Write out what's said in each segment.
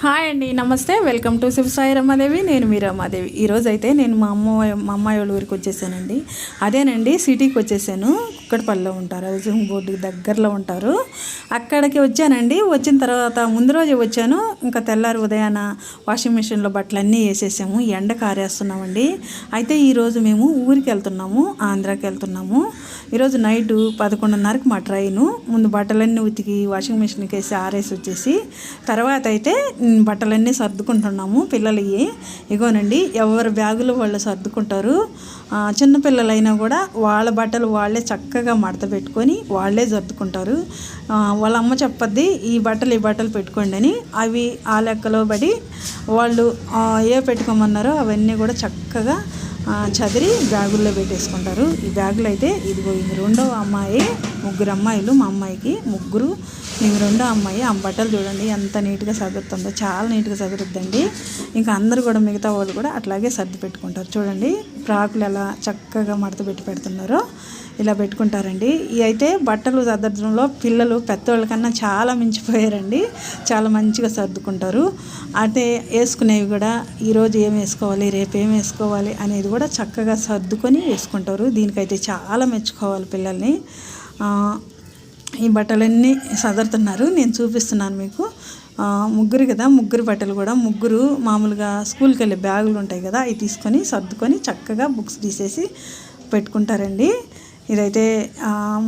Hi అండి నమస్తే. Welcome to Shiva Sai Ramadevi. నేను మీ రమాదేవి. ఈరోజు అయితే నేను మా అమ్మ మా అమ్మాయి వాళ్ళ ఊరికి వచ్చేసానండి. అదేనండి సిటీకి వచ్చేసాను. కుక్కడపల్లిలో ఉంటారు. హౌసింగ్ బోర్డుకి దగ్గరలో ఉంటారు. అక్కడికి వచ్చానండి. వచ్చిన తర్వాత ముందు రోజే వచ్చాను. ఇంకా తెల్లారి ఉదయాన వాషింగ్ మిషన్లో బట్టలు అన్నీ వేసేసాము. ఎండ కారేస్తున్నామండి. అయితే ఈరోజు మేము ఊరికి వెళ్తున్నాము. ఆంధ్రాకి వెళ్తున్నాము. ఈరోజు నైట్ పదకొండున్నరకు మా ట్రైను. ముందు బట్టలన్నీ ఉతికి వాషింగ్ మిషన్కి వేసి ఆరేసి వచ్చేసి తర్వాత అయితే బట్టలన్నీ సర్దుకుంటున్నాము పిల్లలవి ఇగోనండి ఎవరి బ్యాగులు వాళ్ళు సర్దుకుంటారు. చిన్నపిల్లలైనా కూడా వాళ్ళ బట్టలు వాళ్ళే చక్కగా మడత పెట్టుకొని వాళ్ళే సర్దుకుంటారు. వాళ్ళ అమ్మ చెప్పద్ది ఈ బట్టలు ఈ బట్టలు పెట్టుకోండి అని. అవి ఆ లెక్కలో పడి వాళ్ళు ఏ పెట్టుకోమన్నారో అవన్నీ కూడా చక్కగా చదిరి బ్యాగుల్లో పెట్టేసుకుంటారు. ఈ బ్యాగులు అయితే ఇదిగో ఇది రెండో అమ్మాయి ముగ్గురు అమ్మాయిలు మా అమ్మాయికి. ముగ్గురు మేము రెండో అమ్మాయి ఆ బట్టలు చూడండి ఎంత నీట్గా సదురుతుందో చాలా నీట్గా సదురుద్దండి. ఇంకా అందరు కూడా మిగతా వాళ్ళు కూడా అట్లాగే సర్ది పెట్టుకుంటారు. చూడండి ఫ్రాకులు ఎలా చక్కగా మడత పెట్టి పెడుతున్నారో ఇలా పెట్టుకుంటారండి. ఈ అయితే బట్టలు సర్దడంలో పిల్లలు పెద్దవాళ్ళ కన్నా చాలా మించిపోయారండి. చాలా మంచిగా సర్దుకుంటారు. అంటే వేసుకునేవి కూడా ఈరోజు ఏం వేసుకోవాలి రేపు ఏం వేసుకోవాలి అనేది కూడా చక్కగా సర్దుకొని వేసుకుంటారు. దీనికైతే చాలా మెచ్చుకోవాలి పిల్లల్ని. ఈ బట్టలన్నీ సదరుతున్నారు. నేను చూపిస్తున్నాను మీకు. ముగ్గురు కదా ముగ్గురు బట్టలు కూడా. ముగ్గురు మామూలుగా స్కూల్కి వెళ్ళే బ్యాగులు ఉంటాయి కదా అవి తీసుకొని సర్దుకొని చక్కగా బుక్స్ తీసేసి పెట్టుకుంటారండి. ఇదైతే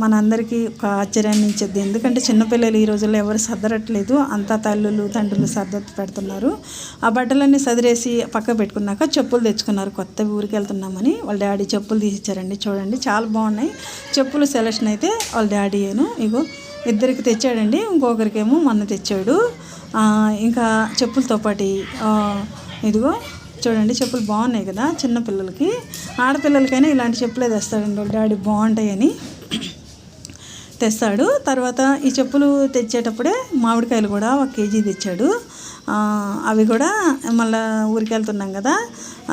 మనందరికీ ఒక ఆశ్చర్యాన్ని ఇచ్చేది. ఎందుకంటే చిన్నపిల్లలు ఈ రోజుల్లో ఎవరు సర్దరట్లేదు. అంతా తల్లులు తండ్రులు సర్ద పెడుతున్నారు. ఆ బట్టలన్నీ సదిరేసి పక్క పెట్టుకున్నాక చెప్పులు తెచ్చుకున్నారు. కొత్త ఊరికి వెళ్తున్నామని వాళ్ళ డాడీ చెప్పులు తీసిచ్చారండి. చూడండి చాలా బాగున్నాయి. చెప్పులు సెలెక్షన్ అయితే వాళ్ళ డాడీ ఏను ఇగో ఇద్దరికి తెచ్చాడండి. ఇంకొకరికేమో మొన్న తెచ్చాడు. ఇంకా చెప్పులతో పాటు ఇదిగో చూడండి చెప్పులు బాగున్నాయి కదా చిన్న పిల్లలకి. ఆడపిల్లలకైనా ఇలాంటి చెప్పులే తెస్తాడండి వాళ్ళ డాడీ బాగుంటాయని తెస్తాడు. తర్వాత ఈ చెప్పులు తెచ్చేటప్పుడే మామిడికాయలు కూడా ఒక కేజీ తెచ్చాడు. అవి కూడా మళ్ళీ ఊరికి వెళ్తున్నాం కదా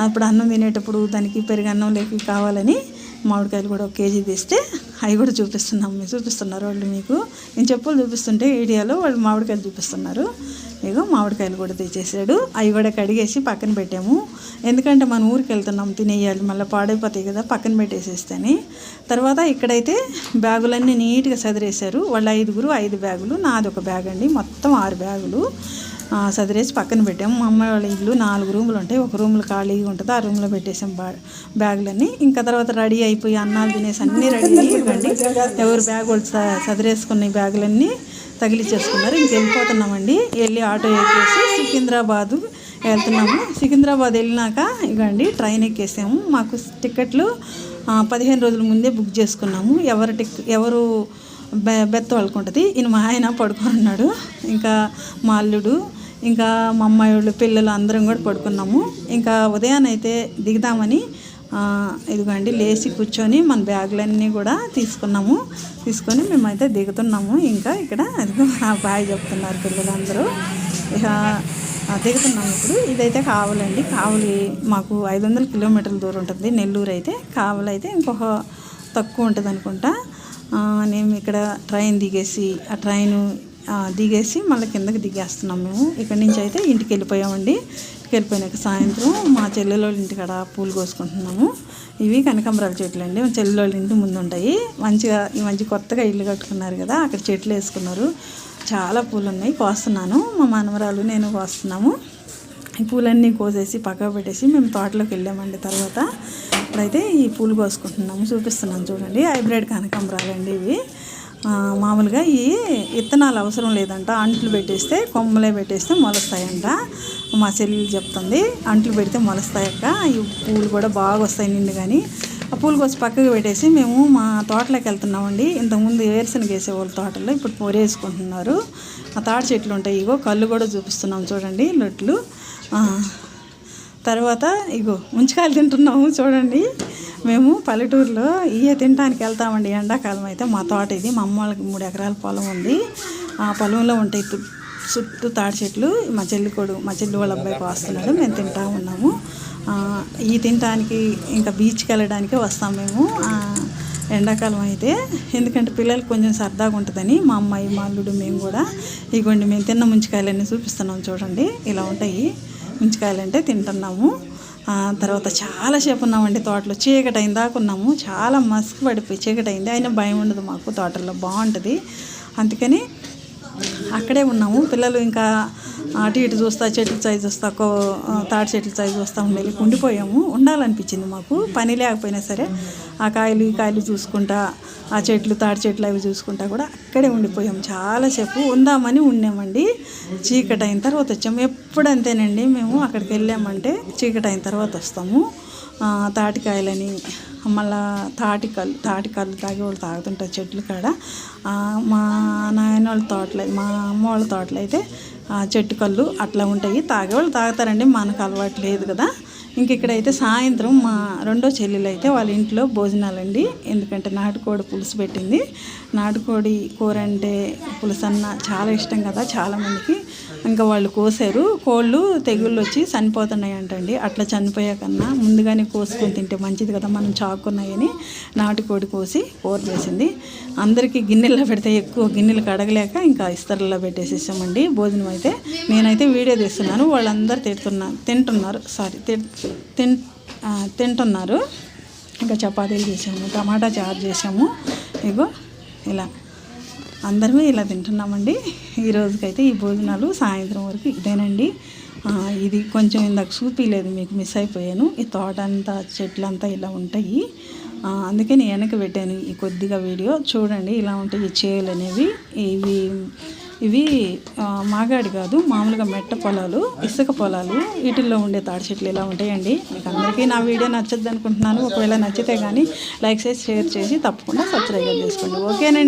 ఇప్పుడు అన్నం తినేటప్పుడు దానికి పెరుగన్నం లేక కావాలని మామిడికాయలు కూడా ఒక కేజీ తీస్తే అవి కూడా చూపిస్తున్నాం. మీరు చూపిస్తున్నారు వాళ్ళు మీకు. నేను చెప్పులు చూపిస్తుంటే ఏరియాలో వాళ్ళు మామిడికాయలు చూపిస్తున్నారు. ఇగో మామిడికాయలు కూడా తెచ్చేసాడు. అవి కూడా కడిగేసి పక్కన పెట్టాము. ఎందుకంటే మన ఊరికి వెళ్తున్నాం తినేయాలి మళ్ళీ పాడైపోతాయి కదా పక్కన పెట్టేసేస్తేని. తర్వాత ఇక్కడైతే బ్యాగులన్నీ నీట్గా సదిరేశారు. వాళ్ళు ఐదుగురు ఐదు బ్యాగులు నాది ఒక బ్యాగ్ అండి. మొత్తం ఆరు బ్యాగులు. సదిరేసి పక్కన పెట్టాము మా అమ్మాయి వాళ్ళ ఇల్లు నాలుగు రూములు ఉంటాయి. ఒక రూమ్లో ఖాళీగా ఉంటుంది. ఆ రూమ్లో పెట్టేసాం బా బ్యాగులన్నీ. ఇంకా తర్వాత రెడీ అయిపోయి అన్నాలు తినేసి అన్నీ రెడీ అయిపోయింది ఎవరు బ్యాగ్ వాళ్ళు సదిరేసుకున్న బ్యాగులన్నీ తగిలిచ్చేసుకున్నారు. ఇంక వెళ్ళిపోతున్నామండి. వెళ్ళి ఆటో ఎక్కేసి సికింద్రాబాదు వెళ్తున్నాము. సికింద్రాబాద్ వెళ్ళినాక ఇవ్వండి ట్రైన్ ఎక్కేసాము. మాకు టికెట్లు పదిహేను రోజుల ముందే బుక్ చేసుకున్నాము. ఎవరు టిక్ ఎవరు బె బెత్త వాళ్ళకు ఉంటుంది ఈయన మా ఆయన పడుకొని ఉన్నాడు ఇంకా మా అల్లుడు ఇంకా మా అమ్మాయి వాళ్ళు పిల్లలు అందరం కూడా పడుకున్నాము. ఇంకా ఉదయాన్నైతే దిగుదామని ఇదిగోండి లేచి కూర్చొని మన బ్యాగులన్నీ కూడా తీసుకున్నాము. తీసుకొని మేమైతే దిగుతున్నాము. ఇంకా ఇక్కడ అదిగో ఆ బాయ్ చెప్తున్నారు పిల్లలందరూ. ఇక దిగుతున్నాము ఇప్పుడు. ఇదైతే కావాలండి కావలి మాకు ఐదు వందల కిలోమీటర్ల దూరం ఉంటుంది. నెల్లూరు అయితే. కావలైతే అయితే ఇంకొక తక్కువ ఉంటుంది అనుకుంటా మేము ఇక్కడ ట్రైన్ దిగేసి ఆ ట్రైను దిగేసి మళ్ళీ కిందకి దిగేస్తున్నాం మేము. ఇక్కడి నుంచి అయితే ఇంటికి వెళ్ళిపోయామండి. వెళ్ళిపోయినాక సాయంత్రం మా చెల్లెలోళ్ళ ఇంటికాడ పూలు కోసుకుంటున్నాము. ఇవి కనకాంబరాల చెట్లు అండి. మా చెల్లెలోళ్ళ ఇంటి ముందు ఉంటాయి. మంచిగా ఈ మంచి కొత్తగా ఇల్లు కట్టుకున్నారు కదా అక్కడ చెట్లు వేసుకున్నారు. చాలా పూలు ఉన్నాయి. కోస్తున్నాను. మా మనవరాలు నేను కోస్తున్నాము. ఈ పూలన్నీ కోసేసి పక్కకు పెట్టేసి మేము తోటలోకి వెళ్ళామండి తర్వాత. ఇప్పుడైతే ఈ పూలు కోసుకుంటున్నాము. చూపిస్తున్నాను చూడండి. హైబ్రిడ్ కనకాంబరాలు అండి ఇవి. మామూలుగా ఈ విత్తనాలు అవసరం లేదంట. అంట్లు పెట్టేస్తే కొమ్మలే పెట్టేస్తే మొలుస్తాయంట. మా చెల్లెలు చెప్తుంది అంట్లు పెడితే మొలుస్తాయక్క. ఈ పూలు కూడా బాగా వస్తాయి నిండు కానీ ఆ పూలు కోసి పక్కకు పెట్టేసి మేము మా తోటలోకి వెళ్తున్నామండి. ఇంతకుముందు వేరుశనగ వేసేవాళ్ళు తోటలో ఇప్పుడు పొరేసుకుంటున్నారు ఆ తాటి చెట్లు ఉంటాయి ఇగో కళ్ళు కూడా చూపిస్తున్నాం చూడండి లొట్లు తర్వాత ఇగో ముంచకాయలు తింటున్నాము చూడండి. మేము పల్లెటూరులో ఇవే తినడానికి వెళ్తామండి. ఎండాకాలం అయితే మా తోట ఇది. మా అమ్మ వాళ్ళకి మూడు ఎకరాల పొలం ఉంది. ఆ పొలంలో ఉంటాయి చుట్టూ తాడి చెట్లు. మా చెల్లి కొడు మా చెల్లి వాళ్ళ అబ్బాయికి వస్తున్నాడు మేము తింటా ఉన్నాము. ఈ తినడానికి ఇంకా బీచ్కి వెళ్ళడానికి వస్తాం మేము. ఎండాకాలం అయితే. ఎందుకంటే పిల్లలకు కొంచెం సరదాగా ఉంటుందని మా అమ్మాయి మా అల్లుడు మేము కూడా ఇగోండి మేము తిన్న ముంచికాయలన్నీ చూపిస్తున్నాం చూడండి. ఇలా ఉంటాయి. ముంచికాయలు అంటే తింటున్నాము. తర్వాత చాలాసేపు ఉన్నామండి తోటలో. చీకటి అయిన దాకా ఉన్నాము. చాలా మస్క్ పడిపోయి చీకటి అయింది అయినా భయం ఉండదు మాకు తోటలో బాగుంటుంది. అందుకని అక్కడే ఉన్నాము. పిల్లలు ఇంకా అటు ఇటు చూస్తా చెట్ల సైజు చూస్తా కో తాటి చెట్ల సైజు చూస్తా ఉండేవి ఉండిపోయాము. ఉండాలనిపించింది మాకు. పని లేకపోయినా సరే ఆ కాయలు ఈ కాయలు చూసుకుంటా ఆ చెట్లు తాటి చెట్లు అవి చూసుకుంటా కూడా అక్కడే ఉండిపోయాము. చాలాసేపు ఉందామని ఉన్నామండి. చీకటి అయిన తర్వాత వచ్చాము. ఎప్పుడు అంతేనండి మేము అక్కడికి వెళ్ళామంటే చీకటి అయిన తర్వాత వస్తాము. తాటికాయలని మళ్ళా తాటికల్లు తాటికల్లు తాగి తాగే వాళ్ళు తాగుతుంటారు చెట్లు కాడ. మా నాయన వాళ్ళ తోటలు మా అమ్మ వాళ్ళ తోటలో అయితే చెట్టు కళ్ళు అట్లా ఉంటాయి. తాగేవాళ్ళు తాగుతారండి మనకు అలవాటు లేదు కదా. ఇంక ఇక్కడైతే సాయంత్రం మా రెండో చెల్లెలు అయితే వాళ్ళ ఇంట్లో భోజనాలండి. ఎందుకంటే నాటుకోడి పులుసు పెట్టింది. నాటుకోడి కూర అంటే పులుసు అన్న చాలా ఇష్టం కదా చాలామందికి. ఇంకా వాళ్ళు కోసారు. కోళ్ళు తెగుళ్ళు వచ్చి చనిపోతున్నాయి అంటండి అట్లా చనిపోయాకన్నా ముందుగానే కోసుకొని తింటే మంచిది కదా మనం చాకున్నాయని నాటుకోడి కోసి కూర చేసింది. అందరికీ గిన్నెల్లో పెడితే ఎక్కువ గిన్నెలు కడగలేక ఇంకా ఇస్తరల్లో పెట్టేసేసామండి. భోజనం అయితే నేనైతే వీడియో తీస్తున్నాను. వాళ్ళందరూ తిడుతున్నా తింటున్నారు. సారీ తి తింటున్నారు. ఇంకా చపాతీలు చేసాము టమాటా చారు చేసాము. ఇగో ఇలా. అందరమే ఇలా తింటున్నామండి. ఈ రోజుకైతే ఈ భోజనాలు సాయంత్రం వరకు ఇదేనండి. ఇది కొంచెం ఇందాక చూపించలేదు మీకు మిస్ అయిపోయాను. ఈ తోట అంతా చెట్లంతా ఇలా ఉంటాయి. అందుకని అందుకే నేను వెనక పెట్టాను ఈ కొద్దిగా వీడియో. చూడండి ఇలా ఉంటాయి ఈ చేలు అనేవి. ఇవి ఇవి మాగాడి కాదు మామూలుగా మెట్ట పొలాలు ఇసుక పొలాలు వీటిల్లో ఉండే తాడి చెట్లు ఇలా ఉంటాయండి. మీకు అందరికీ నా వీడియో నచ్చద్దు అనుకుంటున్నాను ఒకవేళ నచ్చితే కానీ లైక్ చేసి షేర్ చేసి తప్పకుండా సబ్స్క్రైబ్ చేసుకోండి. ఓకేనండి.